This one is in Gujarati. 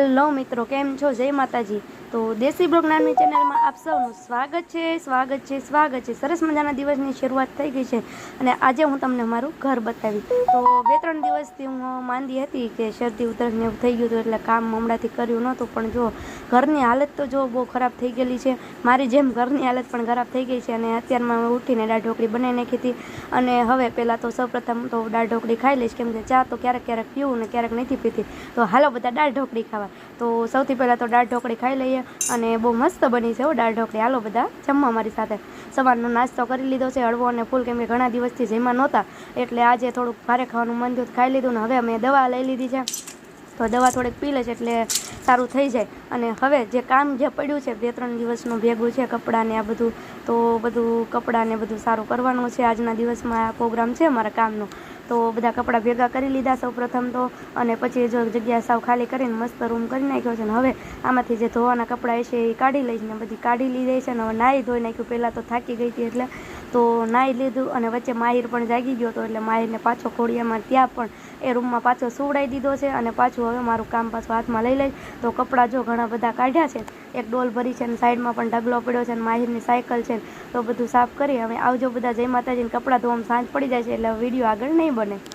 હેલો મિત્રો કેમ છો? જય માતાજી. તો દેશી બ્લોગ ચેનલમાં આપ સૌનું સ્વાગત છે સ્વાગત છે સ્વાગત છે. સરસ મજાના દિવસની શરૂઆત થઈ ગઈ છે અને આજે હું તમને મારું ઘર બતાવી તો બે ત્રણ દિવસથી હું માંદી હતી કે શરદી ઉધરસ ને એવું થઈ ગયું હતું એટલે કામ હમણાંથી કર્યું નહોતું. પણ જો ઘરની હાલત તો જો બહુ ખરાબ થઈ ગયેલી છે. મારી જેમ ઘરની હાલત પણ ખરાબ થઈ ગઈ છે અને અત્યારમાં ઉઠીને દાળ ઢોકળી બનાવી નાખી હતી. અને હવે પહેલાં તો સૌપ્રથમ તો દાળ ઢોકળી ખાઈ લઈશ કેમ કે ચા તો ક્યારેક ક્યારેક પીવું ને ક્યારેક નથી પીતી. તો હાલો બધા દાળ ઢોકળી ખાવા. તો સૌથી પહેલાં તો દાળ ઢોકળી ખાઈ લઈએ અને બહુ મસ્ત બની છે હો દાળ ઢોકળી. હાલો બધા, જમવા મારી સાથે. સવારનો નાસ્તો કરી લીધો છે, હળવો અને ફૂલ કેમ કે ઘણા દિવસથી જેમાં નહોતા, એટલે આજે થોડુંક ભારે ખાવાનું મન થયું ખાઈ લીધું ને હવે અમે દવા લઈ લીધી છે. તો દવા થોડીક પી લે છે એટલે સારું થઈ જાય. અને હવે જે કામ જે પડ્યું છે, બે ત્રણ દિવસનું ભેગું છે, કપડાં ને આ બધું, તો બધું કપડાં ને બધું સારું કરવાનું છે. આજના દિવસમાં આ પ્રોગ્રામ છે મારા કામનો. તો બધા કપડાં ભેગા કરી લીધા સૌ પ્રથમ તો. અને પછી જો જગ્યા સાવ ખાલી કરીને મસ્ત રૂમ કરી નાખ્યો છે ને હવે આમાંથી જે ધોવાના કપડાં છે એ કાઢી લઈશ ને બધી કાઢી લીધી છે ને હવે નાહી ધોઈ નાખ્યું. પહેલાં તો થાકી ગઈ હતી એટલે તો નાહી લીધું અને વચ્ચે માહિર પણ જાગી ગયો હતો એટલે માહિરને પાછો ખોડિયામાં ત્યાં પણ એ રૂમમાં પાછો સુવડાવી દીધો છે અને પાછું હવે મારું કામ પાછું હાથમાં લઈ લઈશ. તો કપડાં જો ઘણા બધા કાઢ્યા છે, એક ડોલ ભરી છે અને સાઈડમાં પણ ઢગલો પડ્યો છે અને માહિરની સાયકલ છે તો બધું સાફ કરી હવે આવજો બધા જય માતાજીને કપડાં ધોવામાં સાંજ પડી જાય છે એટલે વીડિયો આગળ નહીં બને.